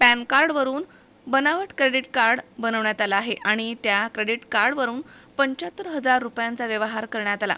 Pan कार्डवरून बनावट credit card बनवण्यात आला आहे आणि त्या क्रेडिट कार्डवरून पंच्याहत्तर हजार रुपयांचा व्यवहार करण्यात आला.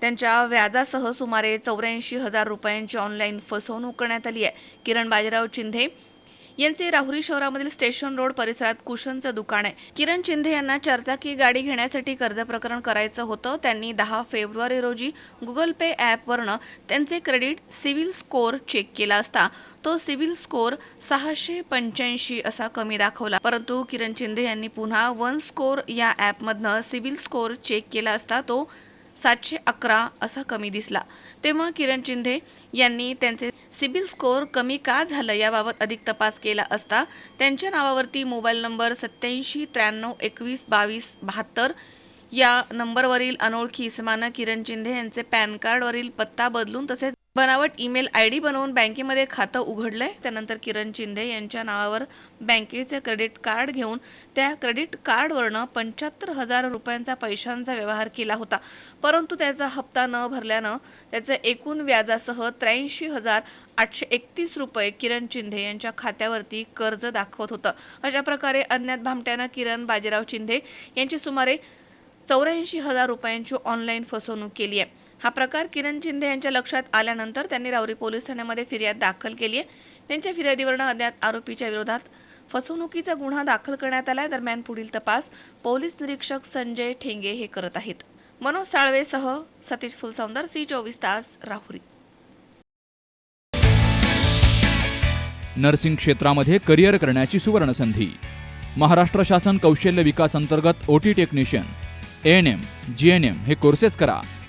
त्यांच्या व्याजासह सुमारे चौऱ्याऐंशी हजार रुपयांची ऑनलाईन फसवणूक करण्यात आली आहे. किरण बाजीराव चिंधे यांचे राहुरी शहरामधील स्टेशन रोड परिसरात कुशनचं दुकान आहे. किरण चिंधे यांना चारचाकी गाडी घेण्यासाठी कर्ज प्रकरण करायचं होतं. त्यांनी दहा फेब्रुवारी रोजी गुगल पे ॲपवरनं त्यांचे क्रेडिट सिव्हिल स्कोअर चेक केला असता तो सिव्हिल स्कोअर सहाशे पंच्याऐंशी असा कमी दाखवला. परंतु किरण चिंधे यांनी पुन्हा वन स्कोअर या ॲपमधनं सिव्हिल स्कोअर चेक केला असता तो सातशे अकरा असा कमी दिसला. तेव्हा किरण चिंधे यांनी त्यांचे सिबिल स्कोअर कमी का झालं याबाबत अधिक तपास केला असता त्यांच्या नावावरती मोबाईल नंबर सत्याऐंशी त्र्याण्णव एकवीस बावीस बहात्तर या नंबरवरील अनोळखी इसमानं किरण चिंधे यांचे पॅन कार्डवरील पत्ता बदलून तसेच बनावट ईमेल आय डी बनवून बँकेमध्ये खातं उघडलंय. त्यानंतर किरण चिंदे यांच्या नावावर बँकेचे क्रेडिट कार्ड घेऊन त्या क्रेडिट कार्डवरनं पंच्याहत्तर हजार रुपयांचा पैशांचा व्यवहार केला होता. परंतु त्याचा हप्ता न भरल्यानं त्याचे एकूण व्याजासह त्र्याऐंशी हजार आठशे एकतीस रुपये किरण चिंधे यांच्या खात्यावरती कर्ज दाखवत होतं. अशा प्रकारे अज्ञात भामट्यानं किरण बाजीराव चिंधे यांची सुमारे चौऱ्याऐंशी हजार रुपयांची ऑनलाईन फसवणूक केली आहे हा प्रकार किरण शिंदे यांच्या लक्षात आल्यानंतर त्यांनी राऊरी पोलीस ठाण्यामध्ये फिर्याद दाखल केली आहे. त्यांच्या फिर्यादीवरनं अज्ञात आरोपीच्या विरोधात फसवणुकीचा गुन्हा दाखल करण्यात आलाय. दरम्यान पुढील तपास पोलीस निरीक्षक संजय ठेंगे हे करत आहेत. मनोज साळवेसह सतीश फुलसौंदर सी चोवीस तास राहुरी. नर्सिंग क्षेत्रामध्ये करिअर करण्याची सुवर्ण संधी महाराष्ट्र शासन कौशल्य विकास अंतर्गत OT technician A N M G N M हे कोर्सेस करा.